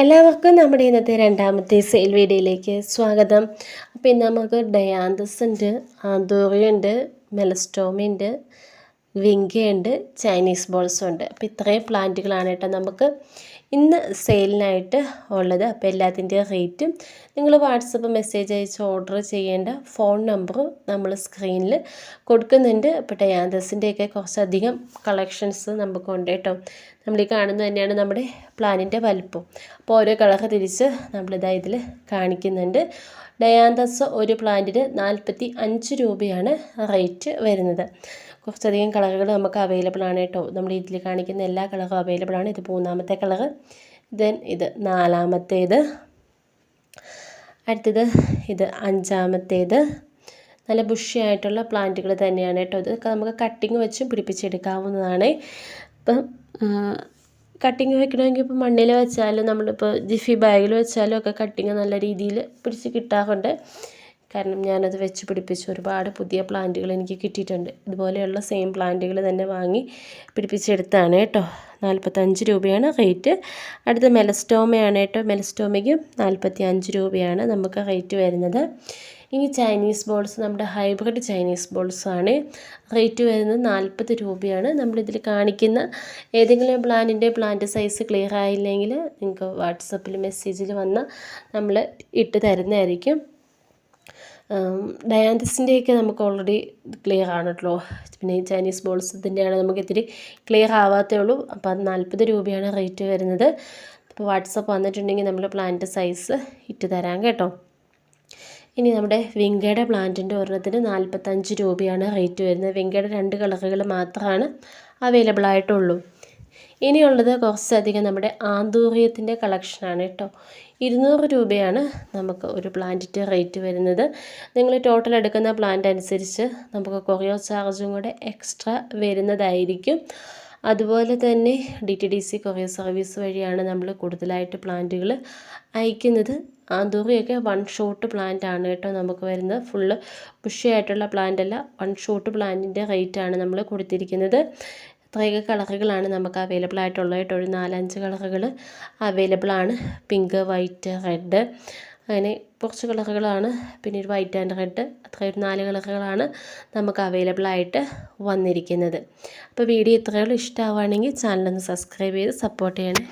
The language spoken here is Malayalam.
എല്ലാവർക്കും നമ്മുടെ ഇന്നത്തെ രണ്ടാമത്തെ സെയിൽ വീഡിയോയിലേക്ക് സ്വാഗതം. ഇന്ന് നമുക്ക് ഡയാന്തസ് ഉണ്ട് ആന്തോറിയുണ്ട് ഉണ്ട് വിങ്കയുണ്ട് ചൈനീസ് ബോൾസും ഉണ്ട്. അപ്പോൾ ഇത്രയും പ്ലാന്റുകളാണ് കേട്ടോ നമുക്ക് ഇന്ന് സെയിലിനായിട്ട് ഉള്ളത്. അപ്പോൾ എല്ലാത്തിന്റെയും റേറ്റും നിങ്ങൾ വാട്സപ്പ് മെസ്സേജ് അയച്ച് ഓർഡർ ചെയ്യേണ്ട ഫോൺ നമ്പറും നമ്മൾ സ്ക്രീനിൽ കൊടുക്കുന്നുണ്ട്. അപ്പോൾ ഡയാന്തസിന്റെയൊക്കെ കുറച്ചധികം കളക്ഷൻസ് നമുക്കുണ്ട് കേട്ടോ. നമ്മൾ ഈ കാണുന്നത് തന്നെയാണ് നമ്മുടെ പ്ലാനിന്റെ വലിപ്പം. അപ്പോൾ ഓരോ കളർ തിരിച്ച് നമ്മളിതാ ഇതിൽ കാണിക്കുന്നുണ്ട്. ഡയാന്തസ് ഒരു പ്ലാന്റിന് നാൽപ്പത്തി അഞ്ച് രൂപയാണ് റേറ്റ് വരുന്നത്. കുറച്ചധികം കളറുകൾ നമുക്ക് അവൈലബിൾ ആണ് കേട്ടോ. നമ്മുടെ ഇതിൽ കാണിക്കുന്ന എല്ലാ കളറും അവൈലബിൾ ആണ്. ഇത് മൂന്നാമത്തെ കളറ്. ദെൻ ഇത് നാലാമത്തേത്. അടുത്തത് ഇത് അഞ്ചാമത്തേത്. നല്ല ബുഷിയായിട്ടുള്ള പ്ലാന്റുകൾ തന്നെയാണ് കേട്ടോ ഇതൊക്കെ നമുക്ക് കട്ടിങ് വെച്ചും പിടിപ്പിച്ചെടുക്കാവുന്നതാണ്. ഇപ്പം കട്ടിങ് വെക്കണമെങ്കിൽ ഇപ്പോൾ മണ്ണിൽ വെച്ചാലും നമ്മളിപ്പോൾ ജിഫി ബാഗിൽ വെച്ചാലും ഒക്കെ കട്ടിങ് നല്ല രീതിയിൽ പിടിച്ച് കിട്ടാറുണ്ട്. കാരണം ഞാനത് വെച്ച് പിടിപ്പിച്ച് ഒരുപാട് പുതിയ പ്ലാന്റുകൾ എനിക്ക് കിട്ടിയിട്ടുണ്ട്. ഇതുപോലെയുള്ള സെയിം പ്ലാന്റുകൾ തന്നെ വാങ്ങി പിടിപ്പിച്ചെടുത്താണ് കേട്ടോ. നാൽപ്പത്തഞ്ച് രൂപയാണ് റേറ്റ് അടുത്ത മെലസ്റ്റോമയാണ് കേട്ടോ. മെലസ്റ്റോമയ്ക്കും നാൽപ്പത്തി അഞ്ച് രൂപയാണ് നമുക്ക് റേറ്റ് വരുന്നത്. ഇനി ചൈനീസ് ബോൾസ് നമ്മുടെ ഹൈബ്രിഡ് ചൈനീസ് ബോൾസാണ് റേറ്റ് വരുന്നത് നാൽപ്പത് രൂപയാണ്. നമ്മളിതിൽ കാണിക്കുന്ന ഏതെങ്കിലും പ്ലാനിന്റെ പ്ലാന്റ് സൈസ് ക്ലിയർ ആയില്ലെങ്കിൽ നിങ്ങൾക്ക് വാട്സപ്പിൽ മെസ്സേജിൽ വന്ന് നമ്മൾ ഇട്ട് തരുന്നതായിരിക്കും. ഡയാന്തിസിന്റെയൊക്കെ നമുക്ക് ഓൾറെഡി ക്ലിയർ ആണ് കേട്ടോ പിന്നെ ഈ ചൈനീസ് ബോൾസിന്റെ ആണ് നമുക്ക് ഇത്തിരി ക്ലിയർ ആവാത്തേ ഉള്ളൂ. അപ്പോൾ അത് നാൽപ്പത് രൂപയാണ് റേറ്റ് വരുന്നത്. അപ്പോൾ വാട്സപ്പ് വന്നിട്ടുണ്ടെങ്കിൽ നമ്മൾ പ്ലാന്റ് സൈസ് ഇട്ട് തരാം കേട്ടോ. ഇനി നമ്മുടെ വിങ്കയുടെ പ്ലാന്റിന്റെ ഒരെണ്ണത്തിന് നാൽപ്പത്തഞ്ച് രൂപയാണ് റേറ്റ് വരുന്നത്. വിങ്കയുടെ രണ്ട് കളറുകൾ മാത്രമാണ് അവൈലബിൾ ആയിട്ടുള്ളൂ. ഇനിയുള്ളത് കുറച്ചധികം നമ്മുടെ ആന്തൂറിയത്തിന്റെ കളക്ഷനാണ് കേട്ടോ. ഇരുന്നൂറ് രൂപയാണ് നമുക്ക് ഒരു പ്ലാന്റിന്റെ റേറ്റ് വരുന്നത്. നിങ്ങൾ ടോട്ടൽ എടുക്കുന്ന പ്ലാന്റ് അനുസരിച്ച് നമുക്ക് കൊറിയർ ചാർജും കൂടെ എക്സ്ട്രാ വരുന്നതായിരിക്കും. അതുപോലെ തന്നെ D T D C courier service വഴിയാണ് നമ്മൾ കൂടുതലായിട്ട് പ്ലാന്റുകൾ അയക്കുന്നത്. ആന്തൂറിയൊക്കെ വൺ ഷോട്ട് പ്ലാന്റ് ആണ് കേട്ടോ നമുക്ക് വരുന്നത്. ഫുള്ള് ബുഷിയായിട്ടുള്ള പ്ലാന്റ് അല്ല വൺ ഷോട്ട് പ്ലാന്റിന്റെ റേറ്റാണ് നമ്മൾ കൊടുത്തിരിക്കുന്നത്. ഇത്രയൊക്കെ കളറുകളാണ് നമുക്ക് അവൈലബിൾ ആയിട്ടുള്ളത് ഒരു നാലഞ്ച് കളറുകൾ അവൈലബിൾ ആണ്. Pink white red. അങ്ങനെ കുറച്ച് കളറുകളാണ്. പിന്നെ ഒരു വൈറ്റ് ആൻഡ് റെഡ്. അത്ര ഒരു നാല് കളറുകളാണ് നമുക്ക് അവൈലബിൾ ആയിട്ട് വന്നിരിക്കുന്നത്. അപ്പോൾ വീഡിയോ ഇത്രയോളം ഇഷ്ടമാവുകയാണെങ്കിൽ ചാനലൊന്ന് സബ്സ്ക്രൈബ് ചെയ്ത് സപ്പോർട്ട് ചെയ്യണേ.